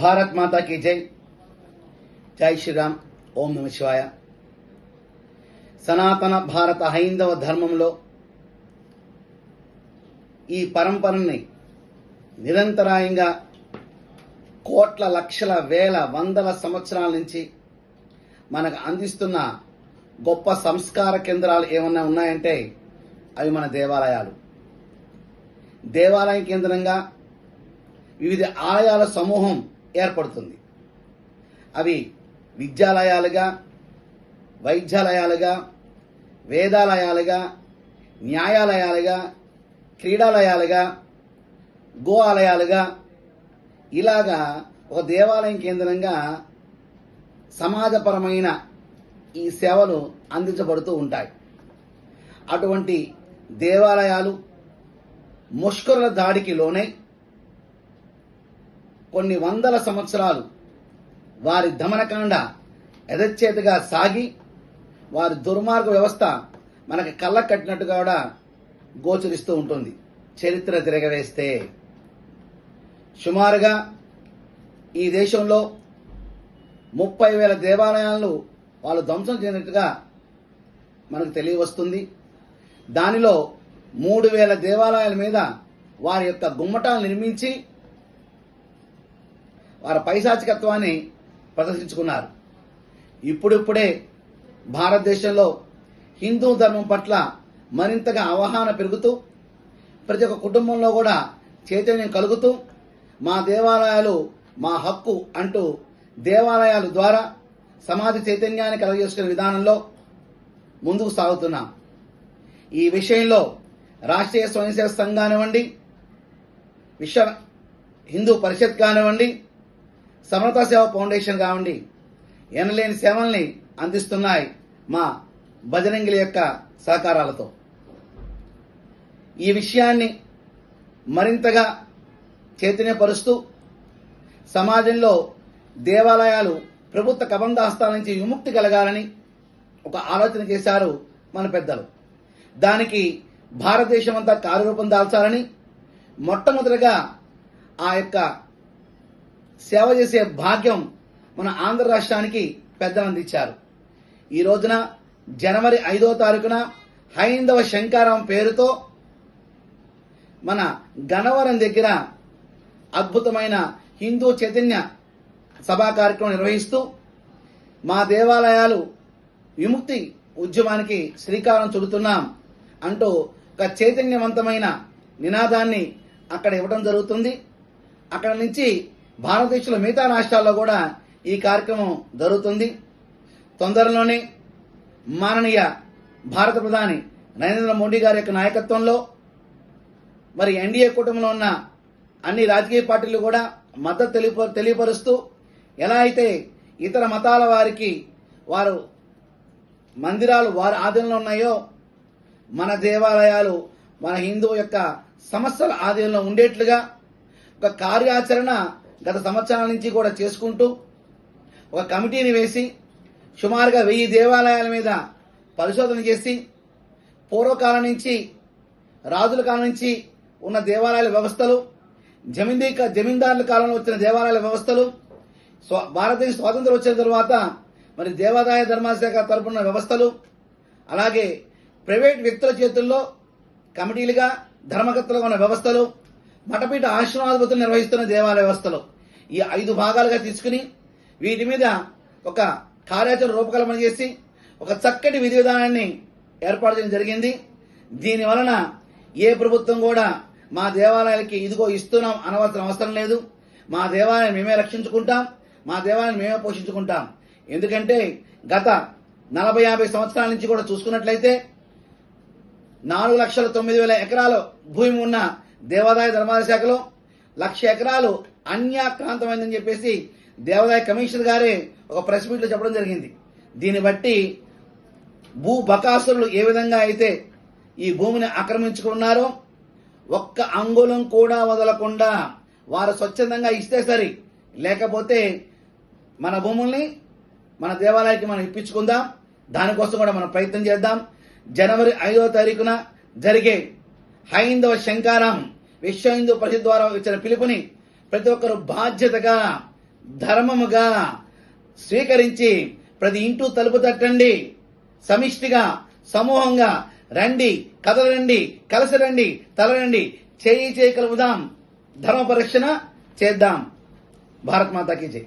భారత్ మాతాకి జై. జై శ్రీరామ్. ఓం నమ శివాయ. సనాతన భారత హైందవ ధర్మంలో ఈ పరంపరని నిరంతరాయంగా కోట్ల లక్షల వేల వందల సంవత్సరాల నుంచి మనకు అందిస్తున్న గొప్ప సంస్కార కేంద్రాలు ఏమన్నా ఉన్నాయంటే అవి మన దేవాలయాలు. దేవాలయం కేంద్రంగా వివిధ ఆలయాల సమూహం ఏర్పడుతుంది. అవి విద్యాలయాలుగా వైద్యాలయాలుగా వేదాలయాలుగా న్యాయాలయాలుగా క్రీడాలయాలుగా గో ఆలయాలుగా ఇలాగా ఒక దేవాలయం కేంద్రంగా సమాజపరమైన ఈ సేవలు అందించబడుతూ ఉంటాయి. అటువంటి దేవాలయాలు ముష్కరుల దాడికి లోనై కొన్ని వందల సంవత్సరాలు వారి దమనకాండ ఎదచ్చేతగా సాగి వారి దుర్మార్గ వ్యవస్థ మనకి కళ్ళ కట్టినట్టుగా కూడా గోచరిస్తూ ఉంటుంది. చరిత్ర తిరగవేస్తే సుమారుగా ఈ దేశంలో ముప్పై వేల దేవాలయాలను వాళ్ళు ధ్వంసం చేసినట్టుగా మనకు తెలియవస్తుంది. దానిలో మూడు వేల దేవాలయాల మీద వారి యొక్క గుమ్మటాలు నిర్మించి వారి పైశాచికత్వాన్ని ప్రదర్శించుకున్నారు. ఇప్పుడిప్పుడే భారతదేశంలో హిందూ ధర్మం పట్ల మరింతగా అవగాహన పెరుగుతూ ప్రతి ఒక్క కుటుంబంలో కూడా చైతన్యం కలుగుతూ మా దేవాలయాలు మా హక్కు అంటూ దేవాలయాల ద్వారా సమాజ చైతన్యాన్ని కలగజేసుకునే విధానంలో ముందుకు సాగుతున్నాం. ఈ విషయంలో రాష్ట్రీయ స్వయంసేవ సంఘ్ సంఘం కానివ్వండి విశ్వ హిందూ పరిషత్ కానివ్వండి సమర్థ సేవ ఫౌండేషన్ కావండి. ఎనలేని సేవల్ని అందిస్తున్నాయి మా భజరంగిల యొక్క సహకారాలతో. ఈ విషయాన్ని మరింతగా చైతన్యపరుస్తూ సమాజంలో దేవాలయాలు ప్రభుత్వ కబంధాస్తాల నుంచి విముక్తి కలగాలని ఒక ఆలోచన చేశారు మన పెద్దలు. దానికి భారతదేశం అంతా కార్యరూపం దాల్చాలని మొట్టమొదటిగా ఆ యొక్క సేవ చేసే భాగ్యం మన ఆంధ్ర రాష్ట్రానికి పెద్దలు అందించారు ఈ రోజున జనవరి ఐదో తారీఖున హైందవ శంకారం పేరుతో మన గణవరం దగ్గర అద్భుతమైన హిందూ చైతన్య సభా కార్యక్రమం నిర్వహిస్తూ మా దేవాలయాలు విముక్తి ఉద్యమానికి శ్రీకారం చుడుతున్నాం అంటూ ఒక చైతన్యవంతమైన నినాదాన్ని అక్కడ ఇవ్వడం జరుగుతుంది. అక్కడ నుంచి భారతదేశంలో మిగతా రాష్ట్రాల్లో కూడా ఈ కార్యక్రమం జరుగుతుంది. తొందరలోనే మాననీయ భారత ప్రధాని నరేంద్ర మోడీ గారి యొక్క నాయకత్వంలో మరి ఎన్డీఏ కూటమిలో ఉన్న అన్ని రాజకీయ పార్టీలు కూడా మద్దతు తెలియ తెలియపరుస్తూ ఎలా అయితే ఇతర మతాల వారికి వారు మందిరాలు వారి ఆధీనంలో ఉన్నాయో మన దేవాలయాలు మన హిందువు యొక్క సమస్యల ఆధీనంలో ఉండేట్లుగా ఒక కార్యాచరణ గత సంవత్సరాల నుంచి కూడా చేసుకుంటూ ఒక కమిటీని వేసి సుమారుగా వెయ్యి దేవాలయాల మీద పరిశోధన చేసి పూర్వకాలం నుంచి రాజుల కాలం నుంచి ఉన్న దేవాలయాల వ్యవస్థలు జమీందీ జమీందారుల కాలంలో వచ్చిన దేవాలయాల వ్యవస్థలు భారతదేశ స్వాతంత్రం వచ్చిన తర్వాత మరి దేవాదాయ ధర్మశాఖ తరపున వ్యవస్థలు అలాగే ప్రైవేట్ వ్యక్తుల చేతుల్లో కమిటీలుగా ధర్మకర్తలుగా ఉన్న వ్యవస్థలు మఠపీఠ ఆశ్రమాధిపతులు నిర్వహిస్తున్న దేవాలయ వ్యవస్థలో ఈ ఐదు భాగాలుగా తీసుకుని వీటి మీద ఒక కార్యాచరణ రూపకల్పన చేసి ఒక చక్కటి విధి విధానాన్ని ఏర్పాటు చేయడం జరిగింది. దీని వలన ఏ ప్రభుత్వం కూడా మా దేవాలయాలకి ఇదిగో ఇస్తున్నాం అనవలసిన అవసరం లేదు. మా దేవాలయం మేమే రక్షించుకుంటాం. మా దేవాలయం మేమే పోషించుకుంటాం. ఎందుకంటే గత నలభై యాభై సంవత్సరాల నుంచి కూడా చూసుకున్నట్లయితే నాలుగు లక్షల తొమ్మిది వేల ఎకరాల భూమి ఉన్న దేవాదాయ ధర్మాదాయ శాఖలో లక్ష ఎకరాలు అన్యాక్రాంతమైందని చెప్పేసి దేవాదాయ కమిషనర్ గారే ఒక ప్రెస్ మీట్లో చెప్పడం జరిగింది. దీన్ని బట్టి భూ బకాసురులు ఏ విధంగా అయితే ఈ భూమిని ఆక్రమించుకున్నారో ఒక్క అంగుళం కూడా వదలకుండా వారు స్వచ్ఛందంగా ఇస్తే సరి. లేకపోతే మన భూముల్ని మన దేవాలయానికి మనం ఇప్పించుకుందాం. దానికోసం కూడా మనం ప్రయత్నం చేద్దాం. జనవరి ఐదవ తారీఖున జరిగే హైందవ శంకారం విశ్వ హిందూ పరిషత్ ద్వారా ఇచ్చిన పిలుపుని ప్రతి ఒక్కరు బాధ్యతగా ధర్మముగా స్వీకరించి ప్రతి ఇంటూ తలుపు తట్టండి సమిష్టిగా సమూహంగా రండి కదలండి కలిసి రండి తలరండి చేయి చేయి కలుపుదాం ధర్మ పరిరక్షణ చేద్దాం. భారత్ మాతాకి జై.